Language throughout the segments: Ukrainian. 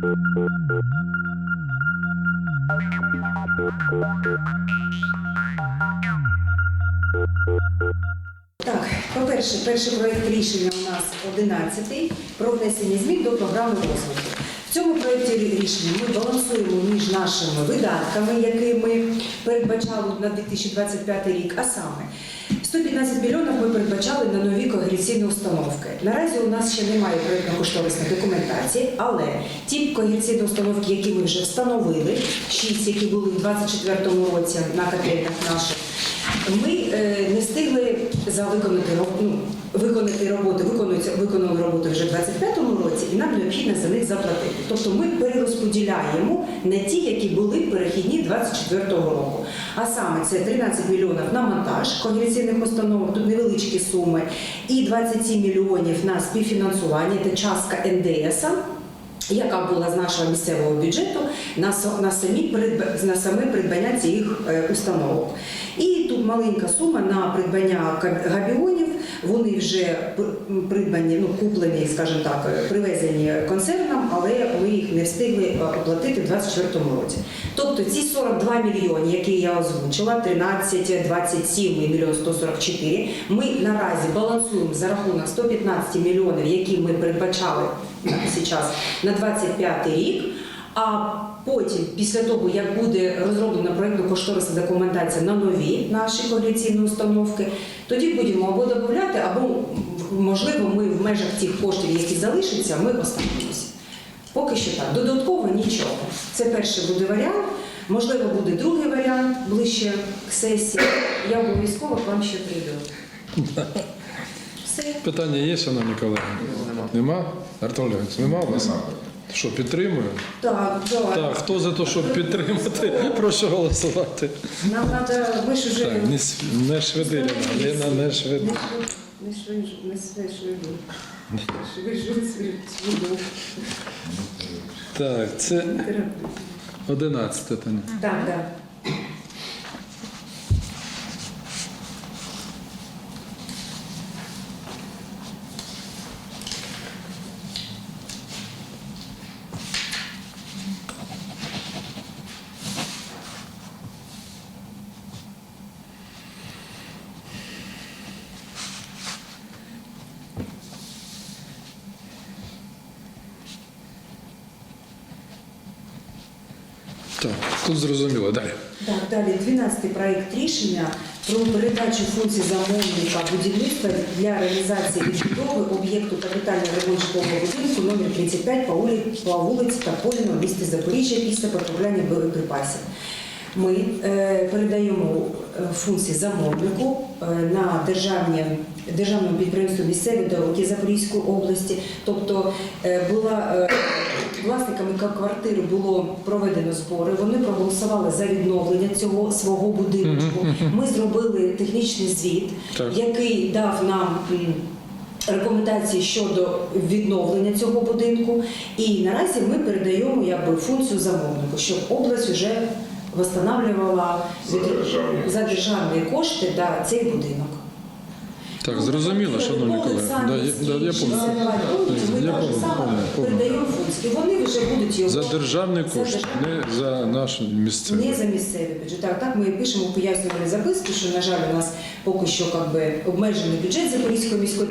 Так, по-перше, перший проєкт рішення у нас 11 про внесення змін до програми розвитку. В цьому проєкті рішення ми балансуємо між нашими видатками, які ми передбачали на 2025 рік, а саме 115 мільйонів ми передбачали на нові когерційні установки. Наразі у нас ще немає проєктно-кошторисної документації, але ті когерційні установки, які ми вже встановили, шість, які були в 2024 році на котельнях наших, ми е, не встигли за виконати ну, виконати роботи, виконуються виконали роботи вже в 25-му році, і нам необхідно за них заплатити. Тобто ми перерозподіляємо не ті, які були перехідні 24-го року. А саме це 13 мільйонів на монтаж когерційних установок, тут невеличкі суми, і 27 мільйонів на співфінансування, це частка НДС яка була з нашого місцевого бюджету на, на, самі на саме придбання цих е, установок. І тут маленька сума на придбання габіонів. Вони вже пр- придбані, ну куплені, скажімо так, е, привезені концерном, але ми їх не встигли е, оплатити в 2024 році. Тобто ці 42 мільйони, які я озвучила, 13, 27 і мільйон 144, ми наразі балансуємо за рахунок 115 мільйонів, які ми передбачали зараз на 25 рік. А потім, після того, як буде розроблена проєктно-кошторисна документація на нові наші коаліційні установки, тоді будемо або додати, або можливо ми в межах тих коштів, які залишаться, ми останемося. Поки що так. Додатково нічого. Це перший буде варіант. Можливо, буде другий варіант ближче к сесії. Я обов'язково к вам ще прийду. Все. Питання є, шановні колеги? Нема. Артем Леонідович, нема у вас? Що, підтримуємо? Так, так. Так, хто за те, щоб підтримати, прошу голосувати. Нам треба, ми ж Так, не, с- не швиди, Лена, Лена, не швиди. Не швидко, не швидко. Швидко, швидко. Так, це 11 питання. Так, так. Так, тут зрозуміло, далі. Так, далі 12-й проект рішення про передачу функцій замовника будівництва для реалізації відбудови об'єкту капітального ремонту будинку номер 35 по вулиці, по вулиці Тополіна в місті Запоріжжя після потрапляння боєприпасів. Ми е, передаємо е, функції замовнику е, на державні, державному підприємству місцеві дороги Запорізької області. Тобто е, була е, власниками ка- квартири було проведено збори. Вони проголосували за відновлення цього свого будинку. Ми зробили технічний звіт, Так. який дав нам. Рекомендації щодо відновлення цього будинку, і наразі ми передаємо якби функцію замовнику, щоб область вже встановлювала За державні за державні кошти да, цей будинок. Так, зрозуміло, шановні колеги. Да, я, да, я пам'ятаю. Вони вже будуть його За державний кошт, не за наш не за місцевий бюджет. Так, так ми пишемо пояснювальні записки, що, на жаль, у нас поки що как обмежений бюджет Запорізької міської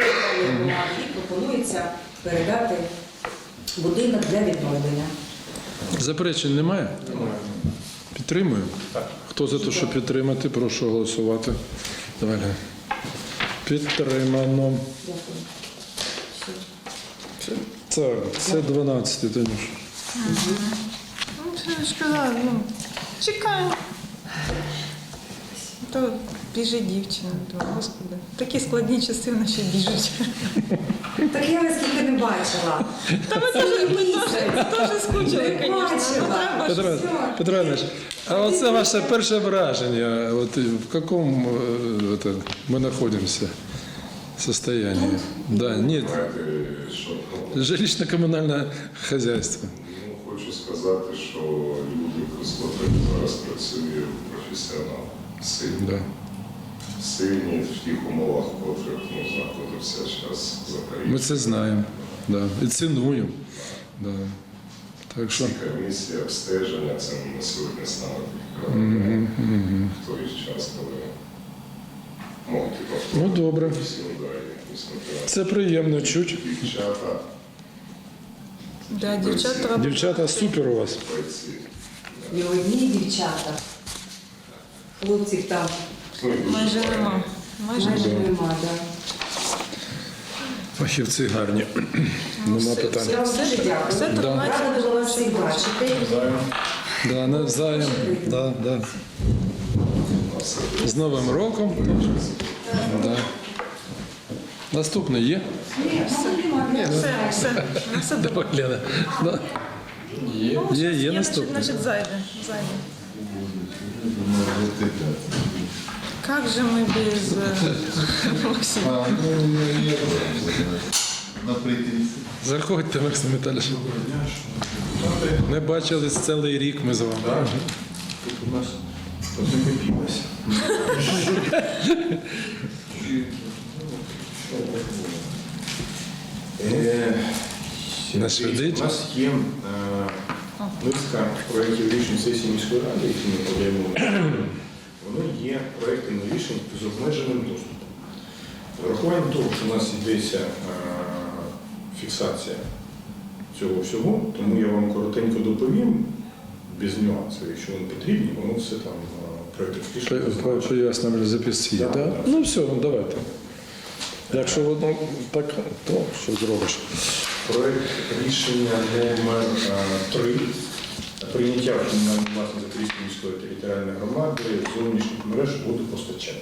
громади і пропонується передати будинок для відновлення. Заперечень немає? Підтримую. Хто за те, щоб підтримати, прошу голосувати. Давай. Підтримано. Дякую. Все. Так, це 12 Танюш. Ну, я ж ну, чекаю. То біжить дівчина, то господи. Такі складні часи вона ще біжить. Так я вас скільки не бачила. Та ми теж, ми теж, скучили, Не бачила. Ну, Петро. Петро Іванович, а оце ваше перше враження. От в якому е, это, ми знаходимося состоянии? Да, нет, Знаєте, що ну, жилищно-коммунальное хозяйство. ну, хочу сказати, що люди в Кислотові зараз працює професіонал. Сильні. Да. Сильні в тих умовах, в котрих ну, знаходився зараз Запоріжжя. Ми це знаємо. Да. І цінуємо. Да. Так що. Ці комісії обстеження, це на сьогодні мгм. в той час, коли можуть Ну добре. всі удари, несмотря Це приємно чуть. дівчата, Да, дівчата Дівчата супер у вас. І одні дівчата. Хлопців там майже нема. Майже нема. нема. Фахівці гарні. Ну, Нема питань. Я вам все- дуже дякую. все Да. Рада була всіх бачити. Да, навзаєм. Да, да. З Новим роком. Да. Наступний є? Ні. Все, все, все. Давай, Лена. Да. Є, є, є Значить, наступний. значить, зайде, зайде. Как же мы без э, Максима? Заходьте, Максим Віталійович. Не бачились цілий рік ми з вами. Тут у нас накопилось. Е, У нас є е, низка проєктів рішень сесії міської ради, які ми подаємо. Воно є проєктами рішень з обмеженим доступом. Врахуванням того, що у нас йдеться е, фіксація цього всього, тому я вам коротенько доповім, без нюансів, якщо вони потрібні, воно все там е, проєктів рішень. По- по- Пояснювальний запис є, так? Ну все, ну давайте. Якщо воно так, то що зробиш? Проект рішення номер 3 прийняття в комунальну власність Запорізької міської територіальної громади зовнішніх мереж водопостачання.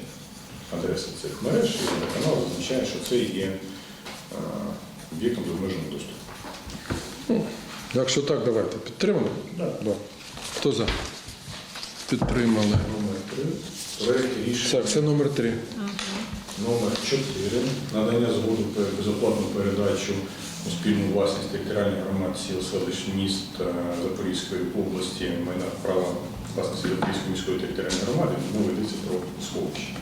Адреса цих мереж і водоканал означає, що це є е, об'єктом з обмеженим доступом. Якщо так, давайте. Підтримали? Да. Да. Хто за? Підтримали. Номер 3. Проект рішення Так, це номер три. Номер 4. Надання згоди про безоплатну передачу у спільну власність територіальних громад сіл, селищ, міст е, Запорізької області майна права власності Запорізької міської територіальної громади, мова йдеться про сховище.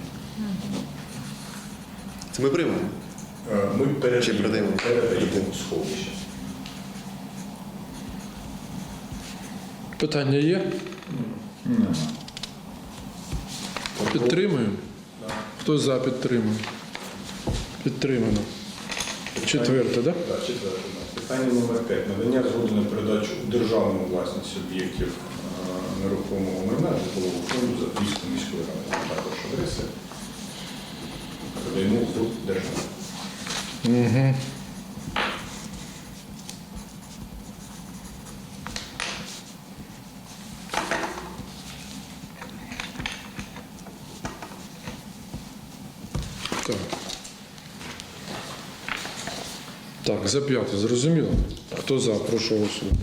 Це ми приймемо. Е, Ми передаємо? передаємо сховище. Питання є? Підтримуємо. Хто за підтримує? Підтримано. Четверте, так? Так, четверте. Питання номер 5. Надання згоди на передачу у державну власність об'єктів е, нерухомого майна житлового фонду за Запорізької міської ради. Також адреси. Передаємо в державу. Угу. Так. Так, за п'яте, зрозуміло. Хто за? Прошу голосувати.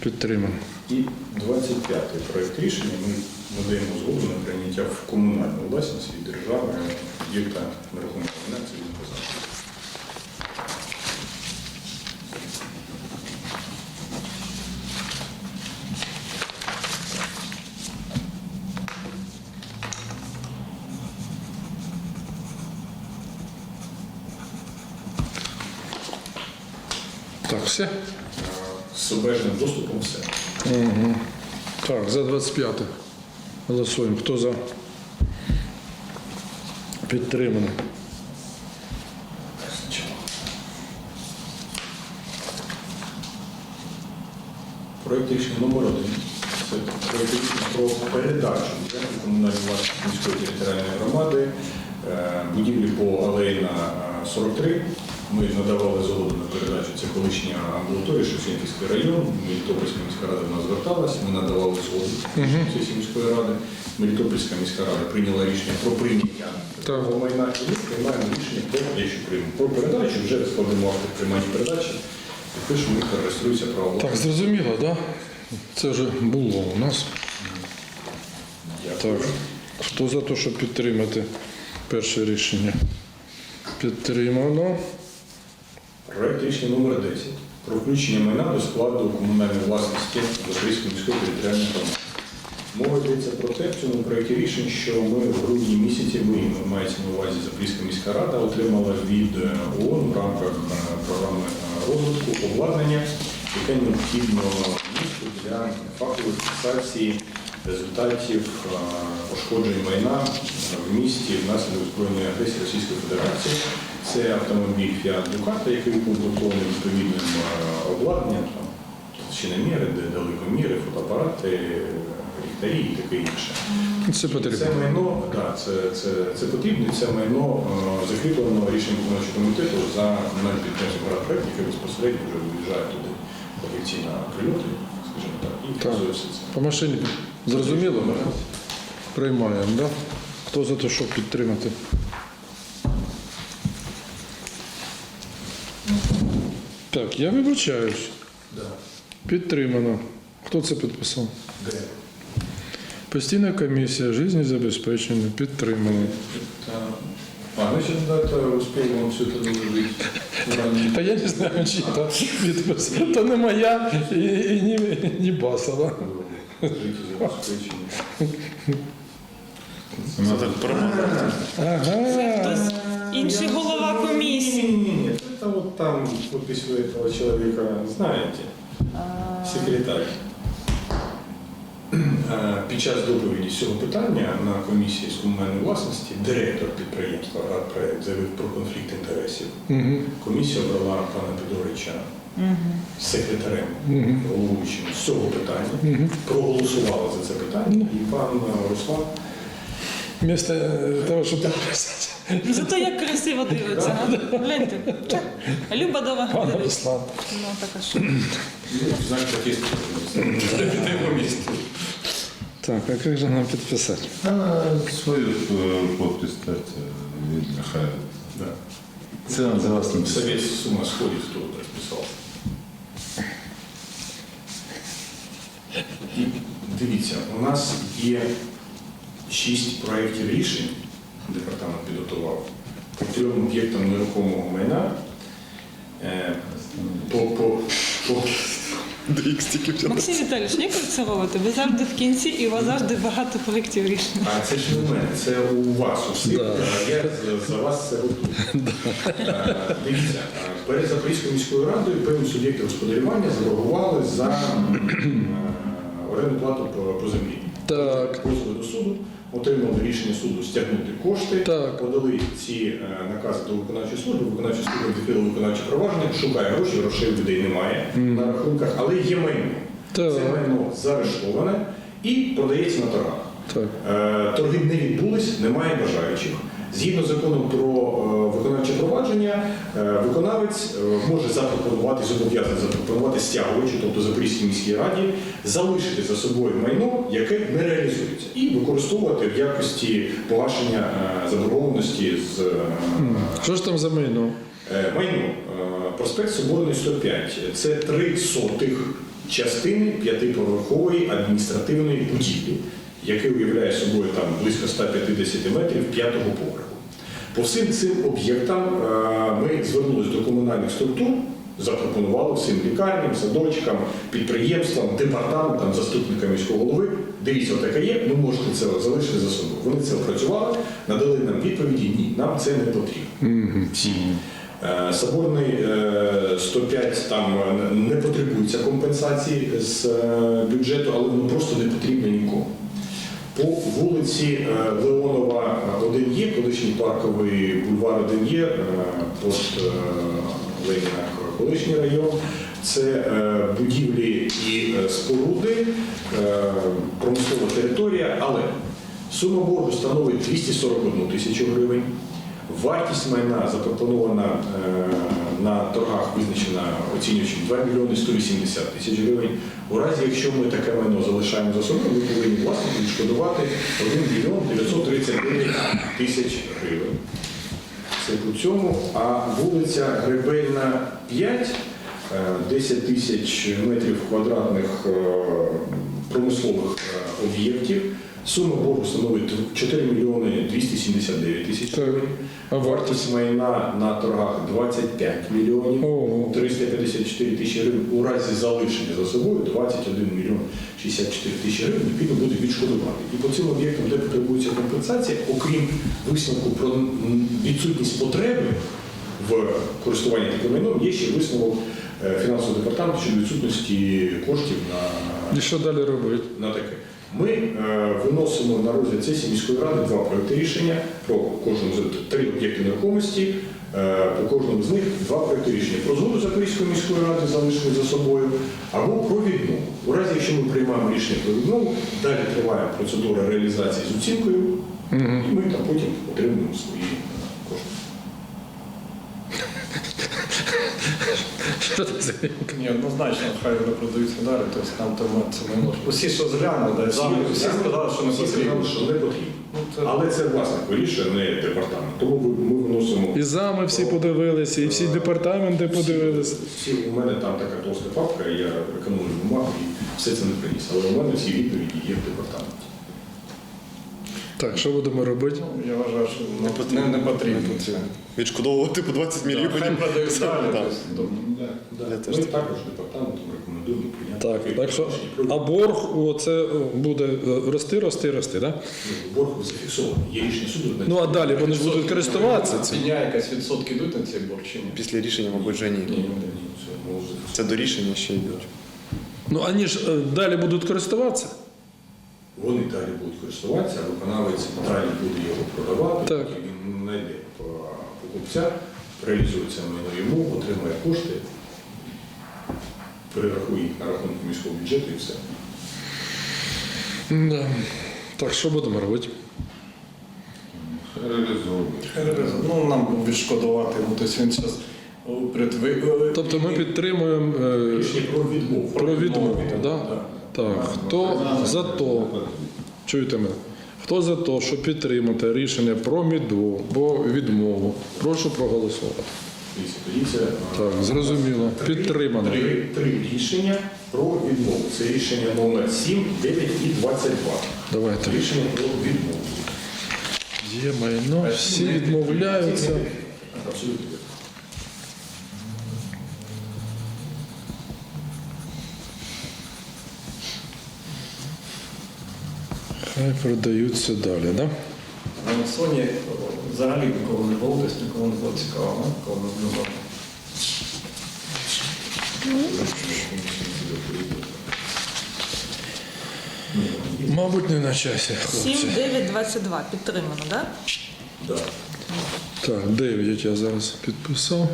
Підтримано. І 25-й проєкт рішення ми надаємо згоду на прийняття в комунальну власність від держави об'єкта нерухомого майна Так, все? З обмеженим доступом все. Угу. Так, за 25. Голосуємо. Хто за? Підтримано. Проект рішення номер один. Це проект рішення про передачу комунальної власності міської територіальної громади, е, будівлі по Алейна е, 43. Ми надавали згоду на передачу. Це колишня амбулаторія, Шевченківський район. Мелітопольська міська рада до нас зверталася. Ми надавали згоду сесії міської ради. Мелітопольська міська рада прийняла рішення про прийняття майна. І ми приймаємо рішення про приймемо про передачу. Вже складемо акти приймання передачі. І пишемо, їх реєструється право. Так, зрозуміло, так? Да? Це вже було у нас. Дякую. Так. Хто за те, щоб підтримати перше рішення? Підтримано. Проект рішення номер 10 про включення майна до складу комунальної власності Запорізької міської територіальної громади. Мова йдеться про те, в цьому проєкті рішень, що ми в грудні місяці, ми мається на увазі Запорізька міська рада, отримала від ООН в рамках е, програми е, розвитку обладнання, яке необхідно для фактової фіксації результатів е, пошкоджень майна в місті внаслідок збройної агресії Російської Федерації. Це автомобіль Fiat Ducato, який укомплектований відповідним е, обладнанням, чиноміри, далекоміри, фотоапарати, ліхтарі і таке інше. Це Це майно, да, це, це, це потрібно, це майно е, закріплено рішенням виконавчого комітету за комунальний підприємство проект, який безпосередньо вже виїжджає туди на прильоти, скажімо так, Так. По машині зрозуміло? Приймаємо, да? Хто за те, щоб підтримати? Так, я вибачаюсь. Да. Підтримано. Хто це підписав? Де? Постійна комісія життєзабезпечення підтримано. Та- А, значит, да, это успел вам все это доложить. Та я не знаю, чи то підпис. То не моя і, і ні, ні Басова. Жить забезпечення. Ага. Інший голова комісії. Не-не-не, это вот там подпись у этого человека, знаете, секретарь. Е, Під час доповіді з цього питання на комісії з комунальної власності директор підприємства «Радпроект» заявив про конфлікт інтересів. Угу. Комісія обрала пана Підорича секретарем, головуючим з цього питання, проголосувала за це питання, і пан е, Руслан Вместо е, того, щоб підписати. Зато як красиво дивиться. Гляньте. Люба дома. Пане Руслан. Ну, так а що? ну, знак на його місці. Так, а як же нам підписати? А свою е, подпись ставьте, видно, хай. Да. Це нам за вас написано. Совет с ума сходит, кто вот расписал. І дивіться, у нас є шість проєктів рішень, департамент підготував по трьом об'єктам нерухомого майна. Е, По, по, по, Максим Віталійович, як це робити. Ви завжди в кінці і у вас завжди багато проєктів рішення. а це ж не в мене, це у вас у всіх. Да. А Я за- за вас це готую. Е, Дивіться, е, перед Запорізькою міською радою певні суб'єкти господарювання заборгували за м, е, орендну плату по, по землі. Так. Позови до суду, отримали рішення суду стягнути кошти, Так. подали ці е, накази до виконавчої служби, виконавча служба відкрила виконавче провадження, шукає гроші, грошей людей немає на рахунках, але є майно. Так. Це майно заарештоване і продається на торгах. Так. Е, Торги не відбулись, немає бажаючих. Згідно закону про е, виконавче провадження, е, виконавець е, може запропонувати, зобов'язаний запропонувати стягувачу, тобто Запорізькій міській раді, залишити за собою майно, яке не реалізується, і використовувати в якості погашення заборгованості з Що ж там за майно? Майно. Проспект Соборний 105. Це три сотих частини п'ятиповерхової адміністративної будівлі, яке уявляє собою там близько 150 метрів п'ятого поверху. По всім цим об'єктам е, ми звернулися до комунальних структур, запропонували всім лікарням, садочкам, підприємствам, департаментам, заступникам міського голови. Дивіться, таке є, ви можете це залишити за собою. Вони це опрацювали, надали нам відповіді, ні, нам це не потрібно. Е, Соборний е, 105 там е, не потребується компенсації з бюджету, але воно просто не потрібно нікому. По вулиці е, Леонова 1 є, колишній парковий бульвар 1 є, е, пост е, Леніна колишній район. Це будівлі і споруди, промислова територія, але сума боргу становить 241 тисячу гривень. Вартість майна запропонована на торгах визначена оцінюючим 2 мільйони 180 тисяч гривень. У разі, якщо ми таке майно залишаємо за собою, ми повинні власне відшкодувати 1 мільйон 939 тисяч гривень. Це по цьому. А вулиця Гребельна 5, е, 10 тисяч метрів квадратних е, промислових е, об'єктів. Сума боргу становить 4 мільйони 279 тисяч гривень. А Вартість майна на торгах 25 мільйонів 354 тисячі гривень. У разі залишення за собою 21 мільйон 64 тисячі гривень необхідно буде відшкодувати. І по цим об'єктам, де потребується компенсація, окрім висновку про відсутність потреби в користуванні таким майном, є ще висновок е, фінансового департаменту щодо відсутності коштів на І що далі робити? на таке. Ми е, виносимо на розгляд сесії міської ради два проекти рішення про кожну з три об'єкти нерухомості. Е, По кожному з них два проекти рішення про згоду Запорізької міської ради залишили за собою або про відмову. У разі, якщо ми приймаємо рішення про відмову, далі триває процедура реалізації з оцінкою, і ми там потім отримуємо свої е, кошти. Що це за Ні, однозначно, хай вони продаються далі, тобто нам тому це не може. Усі, що зглянули, да, всі, всі сказали, що не потрібно. що не потрібно. Але це власник вирішує, не департамент. Тому ми виносимо. І зами всі подивилися, і всі департаменти подивилися. Всі, у мене там така толста папка, я економлю бумагу і все це не приніс. Але у мене всі відповіді є в департаменті. Так, що будемо робити? Ну, Я вважаю, що не потрібно. Не, не потрібно це. Відшкодовувати по 20 Хай мільйонів. продають далі. Так. тобто, Я теж Ми так. також департаментом рекомендуємо прийняти. Так, так що, а борг оце буде е, рости, рости, рости, так? Ну, борг зафіксований. Є рішення суду. Ну а далі вони ж будуть користуватися цим. Підняє якась відсотки йдуть на цей борг чи ні? Після рішення, мабуть, вже ні. Ні, ні, ні, це Це до рішення ще йдуть. Ну вони ж е, далі будуть користуватися. Вони далі будуть користуватися, а виконавець далі буде його продавати, Так. і він знайде покупця, реалізується майно йому, отримає кошти, перерахує їх на рахунок міського бюджету і все. Да. Так, що будемо робити? Реалізовувати. Ну, нам відшкодувати, ну, тобто він зараз перед. Тобто ми підтримуємо е, Рішення про відмову. про відмову, да? Так? Хто за то, чуєте мене? Хто за те, щоб підтримати рішення про відмову, про відмову, прошу проголосувати. Так, зрозуміло. Підтримано. Три, три рішення про відмову. Це рішення номер 7, 9 і 22. Давайте. Рішення про відмову. Є майно, всі відмовляються. Абсолютно. Продаються далі, так? Да? На аукціоні е, взагалі нікого не було, тобто нікому не було цікаво, кого не було. Мабуть, не на часі, 7, хлопці. 9, 22 підтримано, так? Да. Так, 9 я зараз підписав.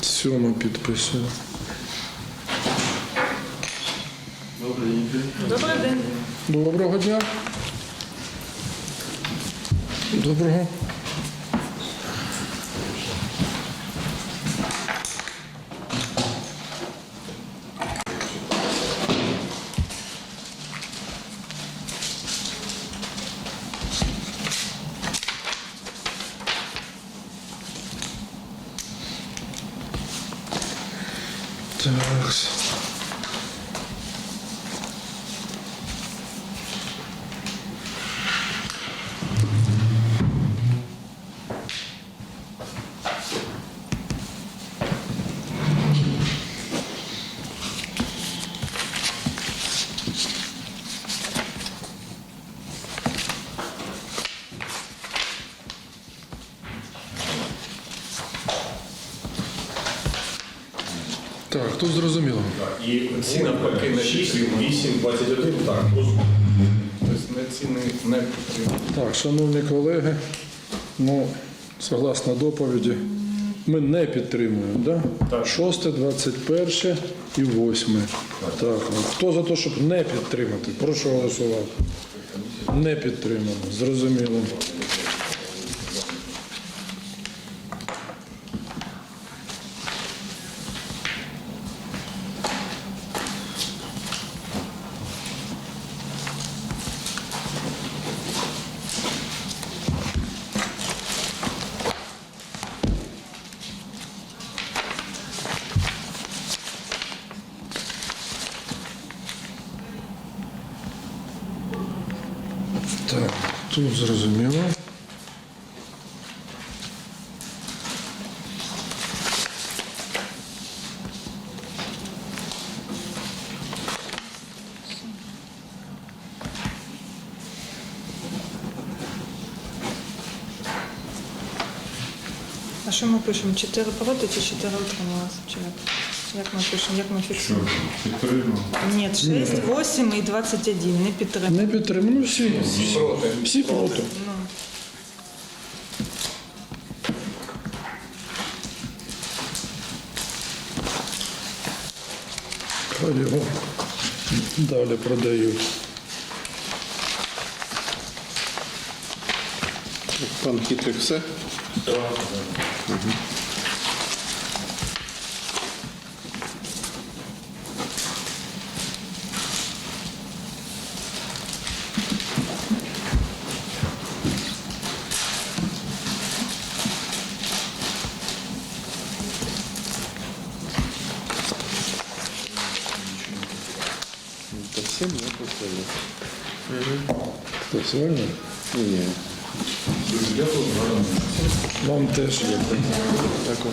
Сьома підписую. Добрий день. Доброго дня. Доброго. Тут зрозуміло. Так, І ці навпаки на 6, 8, 21, так, розумію. Тобто ціни не потрібно. Так, шановні колеги, ну, согласно доповіді, ми не підтримуємо, да? Так. 6, 21 і 8. Так, ну, хто за те, щоб не підтримати? Прошу голосувати. Не підтримано, зрозуміло. Так, тут зрозуміло. А що ми пишемо? 4 проти чи 4 утрималися? Чи як? Як ми пишемо, як ми Що, фіксуємо? підтримав? Ні, 6, 8 і 21 не підтримуємо. Не підтримую. Ну, всі, Проти. всі проти. Ну. Хай його далі продають. Пан хитрик все. Та всім не потрібно. Хто сьогодні? Ні. Дякую. Вам теж. Дякую.